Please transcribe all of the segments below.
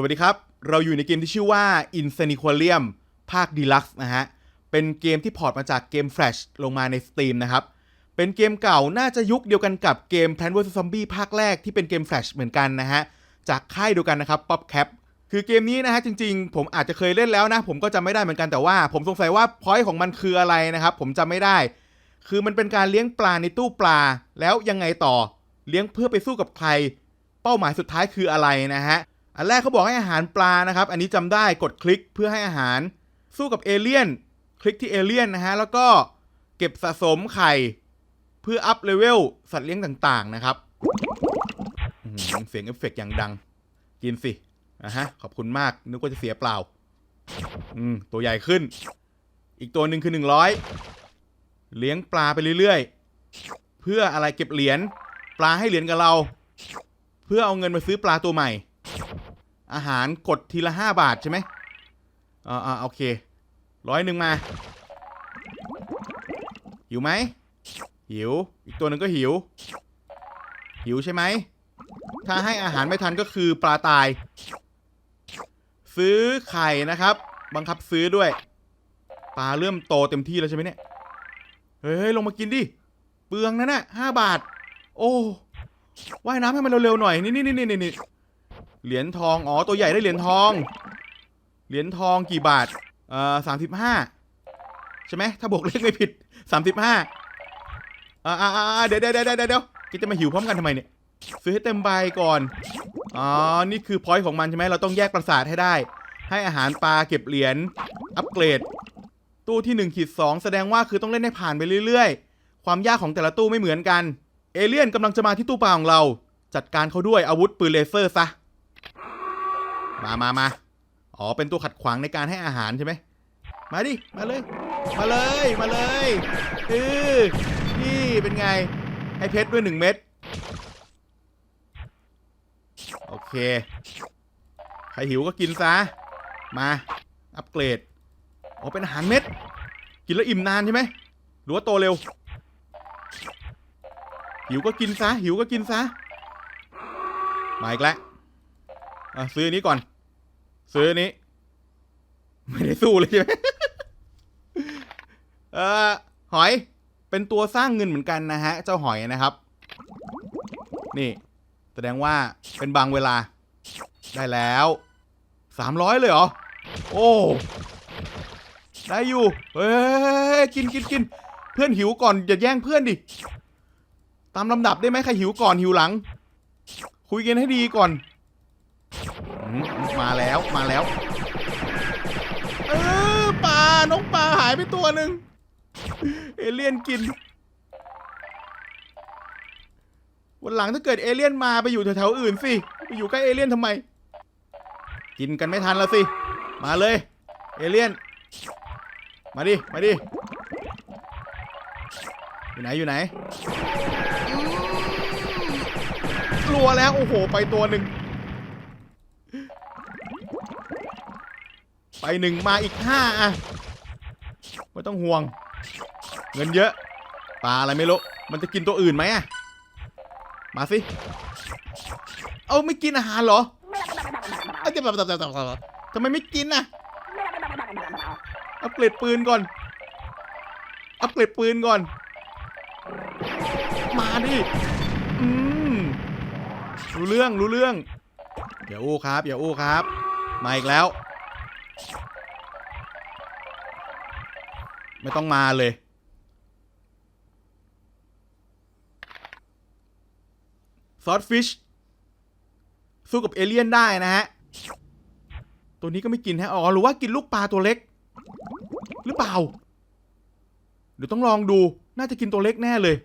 สวัสดีครับ เราอยู่ในเกมที่ชื่อว่า Insaniquarium ภาค Deluxe นะฮะ เป็นเกมที่พอร์ตมาจากเกม Flash ลงมาใน Steam นะครับ เป็นเกมเก่าน่าจะยุคเดียวกันกับเกม Plant vs Zombie ภาคแรกที่เป็นเกม Flash เหมือนกันนะฮะ จากค่ายเดียวกันนะครับ PopCap คือเกมนี้นะฮะจริงๆ ผมอาจจะเคยเล่นแล้วนะ ผมก็จำไม่ได้เหมือนกันแต่ว่า ผมสงสัยว่าพอยต์ของมันคืออะไรนะครับ ผมจำไม่ได้ คือมันเป็นการเลี้ยงปลาในตู้ปลา แล้วยังไงต่อ เลี้ยงเพื่อไปสู้กับใคร เป้าหมายสุดท้ายคืออะไรนะฮะ อันแรกเขาบอกให้อาหารปลานะครับ อันนี้จำได้กดคลิกเพื่อให้อาหาร สู้กับเอเลี่ยน คลิกที่เอเลี่ยนนะฮะ แล้วก็เก็บสะสมไข่ เพื่ออัพเลเวลสัตว์เลี้ยงต่างๆนะครับ เสียงเอฟเฟกต์อย่างดัง กินสิอะฮะ ขอบคุณมาก นึกว่าจะเสียเปล่า อืม ตัวใหญ่ขึ้น อีกตัวหนึ่งคือหนึ่งร้อยเลี้ยงปลาไปเรื่อยๆ เพื่ออะไรเก็บเหรียญ ปลาให้เหรียญกับเรา เพื่อเอาเงินมาซื้อปลาตัวใหม่ อาหารกดทีละห้าบาทใช่ไหมอ่าอ่าโอเคร้อยหนึ่งมา หิวไหม หิว อีกตัวหนึ่งก็หิว หิวใช่ไหม ถ้าให้อาหารไม่ทันก็คือปลาตาย ซื้อไข่นะครับ บังคับซื้อด้วย ปลาเริ่มโตเต็มที่แล้วใช่ไหมเนี่ย เฮ้ย ลงมากินดิ เปลืองนะน่ะห้าบาท โอ้ ว่ายน้ำให้มันเร็วๆหน่อย นี่นี่นี่นี่นี่ เหรียญทอง อ๋อ ตัวใหญ่ได้เหรียญทอง เหรียญทองกี่บาท เอ่อสามสิบห้าใช่ไหม ถ้าบวกเลขไม่ผิดสามสิบห้าอ่าอ่าเดี๋ยวเดี๋ยวเดี๋ยวเดี๋ยวเดี๋ยวแกจะมาหิวพร้อมกันทำไมเนี่ย ซื้อให้เต็มใบก่อน อ๋อ นี่คือพอยต์ของมันใช่ไหม เราต้องแยกประสาทให้ได้ ให้อาหารปลาเก็บเหรียญ อัปเกรด ตู้ที่1ขีด2แสดงว่าคือต้องเล่นให้ผ่านไปเรื่อยๆ ความยากของแต่ละตู้ไม่เหมือนกัน เอเลี่ยนกำลังจะมาที่ตู้ปลาของเรา จัดการเขาด้วยอาวุธปืนเลเซอร์ซะ มามามาอ๋อ เป็นตัวขัดขวางในการให้อาหารใช่ไหม มาดิ มาเลย มาเลย มาเลยเออนี่เป็นไง ให้เพชรด้วยหนึ่งเม็ด โอเค ใครหิวก็กินซะ มา อัปเกรด อ๋อ เป็นอาหารเม็ด กินแล้วอิ่มนานใช่ไหม หรือว่าโตเร็ว หิวก็กินซะ หิวก็กินซะ มาอีกแล้ว อะซื้ออันนี้ก่อน ซื้ออันนี้ ไม่ได้สู้เลยใช่ไหมเออหอย เป็นตัวสร้างเงินเหมือนกันนะฮะ เจ้าหอยนะครับ นี่ แสดงว่าเป็นบางเวลา ได้แล้วสามร้อยเลยเหรอ โอ้ ได้อยู่ เฮ้ยกินกินกินเพื่อนหิวก่อนอย่าแย่งเพื่อนดิ ตามลำดับได้ไหมใครหิวก่อนหิวหลัง คุยกันให้ดีก่อน มาแล้วมาแล้ว เออปลาน้องปลาหายไปตัวหนึ่งเอเลี่ยนกินวันหลังถ้าเกิดเอเลี่ยนมาไปอยู่แถวๆอื่นสิไปอยู่ใกล้เอเลี่ยนทำไม กินกันไม่ทันแล้วสิ มาเลย เอเลี่ยน มาดิมาดิอยู่ไหนอยู่ไหนอืมรัวแล้วโอ้โห ไปตัวหนึ่ง ไปหนึ่งมาอีกห้าอะไม่ต้องห่วง เงินเยอะปลาอะไรไม่รู้มันจะกินตัวอื่นไหมอะมาสิเอาไม่กินอาหารเหรอเอ้ยทำไมไม่กินน่ะอัปเกรดปืนก่อนอัปเกรดปืนก่อน มาดิอืมรู้เรื่องรู้เรื่องอย่าอู้ครับอย่าอู้ครับ มาอีกแล้ว ไม่ต้องมาเลย ซอสฟิช สู้กับเอเลี่ยนได้นะฮะ ตัวนี้ก็ไม่กินฮะ อ๋อ หรือว่ากินลูกปลาตัวเล็ก หรือเปล่า เดี๋ยวต้องลองดู น่าจะกินตัวเล็กแน่เลย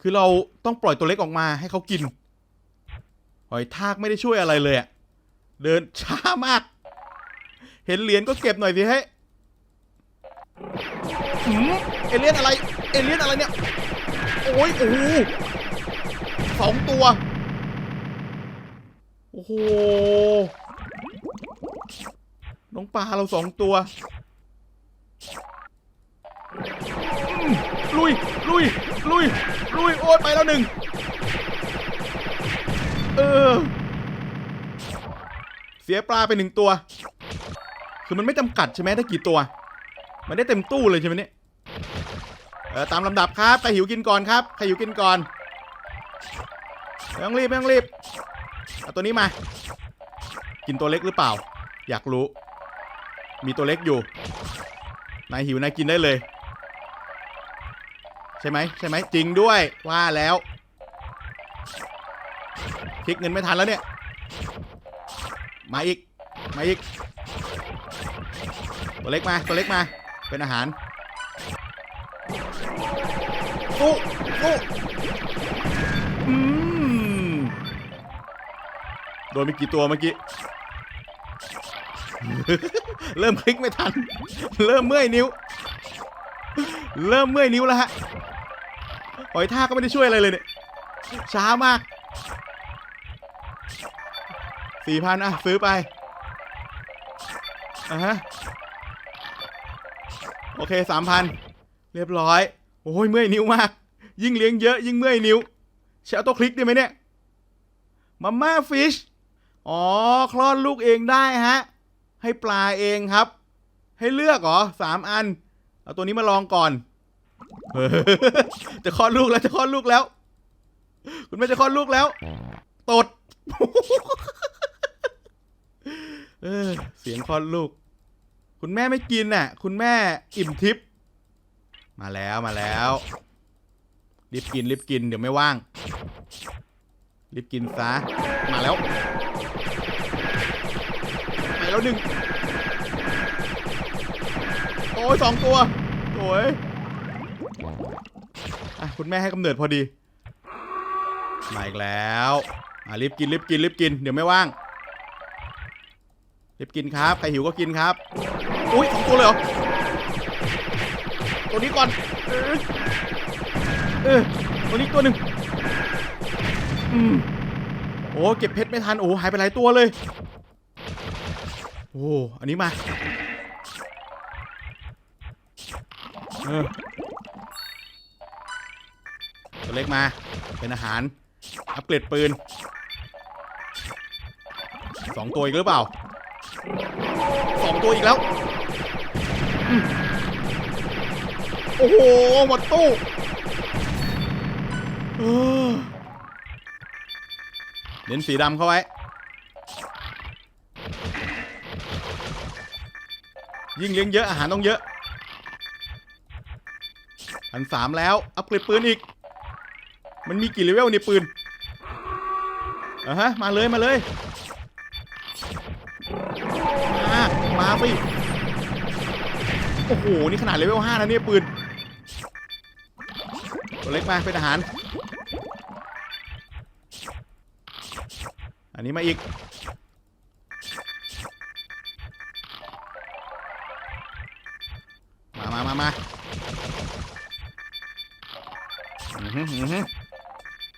คือเราต้องปล่อยตัวเล็กออกมาให้เขากิน หอยทากไม่ได้ช่วยอะไรเลยอะเดินช้ามาก เห็นเหรียญก็เก็บหน่อยสิเฮ้ หืมเอเลี่ยนอะไร เอเลี่ยนอะไรเนี่ย โอ้ยโอ้โหสองตัว โอ้โห น้องปลาเราสองตัวอืมลุย ลุย ลุย ลุย โอ้ยไปแล้วหนึ่ง เออ เสียปลาไปหนึ่งตัว คือมันไม่จำกัดใช่ไหมถ้กี่ตัว มันได้เต็มตู้เลยใช่ไหมเนี่ยเออตามลำดับครับใครหิวกินก่อนครับใครหิวกินก่อนไม่ต้องรีบไม่ต้องรีบเอาตัวนี้มา กินตัวเล็กหรือเปล่า อยากรู้ มีตัวเล็กอยู่นายหิวนายกินได้เลย ใช่ไหมใช่ไหมจริงด้วยว่าแล้วคลิกเงินไม่ทันแล้วเนี่ย มาอีก มาอีก ตัวเล็กมา ตัวเล็กมา เป็นอาหารสู้สู้อืมโดนไปกี่ตัวเมื่อกี้ เริ่มคลิกไม่ทัน เริ่มเมื่อยนิ้ว เริ่มเมื่อยนิ้วแล้วฮะ หอยทากก็ไม่ได้ช่วยอะไรเลยเนี่ย ช้ามากสี่พันอะ ซื้อไปอะฮะ โอเคสามพันเรียบร้อยโอ้ยเมื่อยนิ้วมาก ยิ่งเลี้ยงเยอะยิ่งเมื่อยนิ้วใช้ออโต้คลิกได้ไหมเนี่ยมาม่าฟิชอ๋อคลอดลูกเองได้ฮะ ให้ปลาเองครับ ให้เลือกเหรอสามอัน เอาตัวนี้มาลองก่อน จะคลอดลูกแล้วจะคลอดลูกแล้ว คุณแม่จะคลอดลูกแล้ว ตดเเสียงคลอดลูก คุณแม่ไม่กินน่ะ คุณแม่อิ่มทิพย์มาแล้วมาแล้วรีบกินรีบกินเดี๋ยวไม่ว่างรีบกินซะมาแล้วไปแล้วหนึ่งโอ้ยสองตัวโอ้ยอะคุณแม่ให้กำเนิดพอดีมาอีกแล้วอะรีบกินรีบกินรีบกินเดี๋ยวไม่ว่างรีบกินครับใครหิวก็กินครับ อุ้ยสองตัวเลยเหรอ ตัวนี้ก่อน เออเออตัวนี้ตัวหนึ่งอืมโอ้เก็บเพชรไม่ทัน โอ้หายไปหลายตัวเลย โอ้อันนี้มาเออตัวเล็กมา เป็นอาหาร อัปเกรดปืนสองตัวอีกหรือเปล่า สองตัวอีกแล้วอืมโอ้โห หมดตู้เออเน้นสีดำเข้าไว้ ยิ่งเลี้ยงเยอะอาหารต้องเยอะพันสามแล้ว อัปเกรดปืนอีก มันมีกี่เลเวลในปืนอะฮะ มาเลยมาเลย มาสิโอ้โห นี่ขนาดเลเวล5นะเนี่ยปืนตัวเล็กมาเป็นอาหาร อันนี้มาอีก มามามามา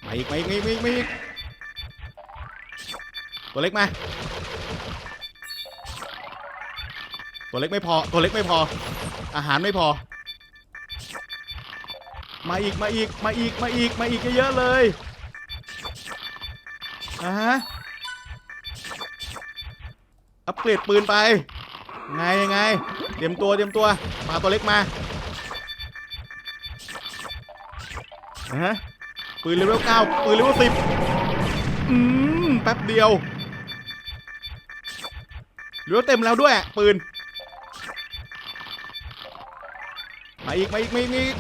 มาอีกมาอีกมาอีกมาอีกมาอีกตัวเล็กมา ตัวเล็กไม่พอ ตัวเล็กไม่พอ อาหารไม่พอ มาอีก มาอีก มาอีก มาอีก มาอีกเยอะเลยอ่าฮะ อัปเกรดปืนไป ไงยังไง เตรียมตัว เตรียมตัวปลาตัวเล็กมาอ่าฮะ ปืนเลเวลเก้าปืนเลเวลสิบอืม แป๊บเดียวเหลือเต็มแล้วด้วย ปืน มาอีกมาอีกมาอีกมาอีก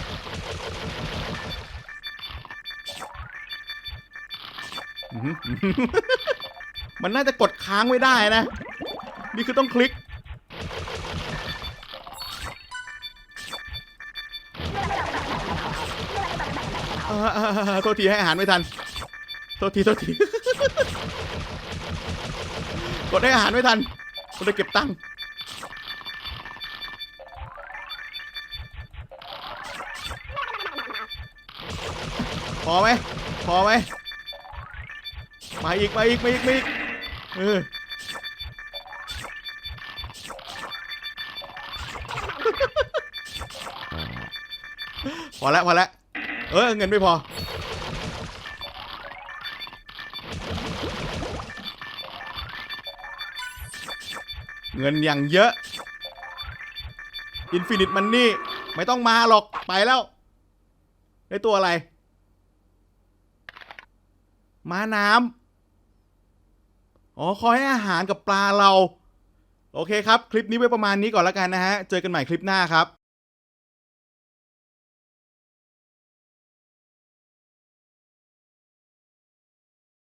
มันน่าจะกดค้างไว้ได้นะ นี่คือต้องคลิก โทษทีให้อาหารไม่ทัน โทษที โทษที กดให้อาหารไม่ทันก็เลยเก็บตังค์ อไหมพอไหมมาอีกมาอีกมาอีกมาอีกเออพอแล้วพอแล้วเออเงินไม่พออเงินอย่างเยอะอินฟินิตมันนี่ ไม่ต้องมาหรอก ไปแล้ว ได้ตัวอะไร ม้าน้ำอ๋อคอยให้อาหารกับปลาเรา โอเคครับ คลิปนี้ไว้ประมาณนี้ก่อนแล้วกันนะฮะ เจอกันใหม่คลิปหน้าครับ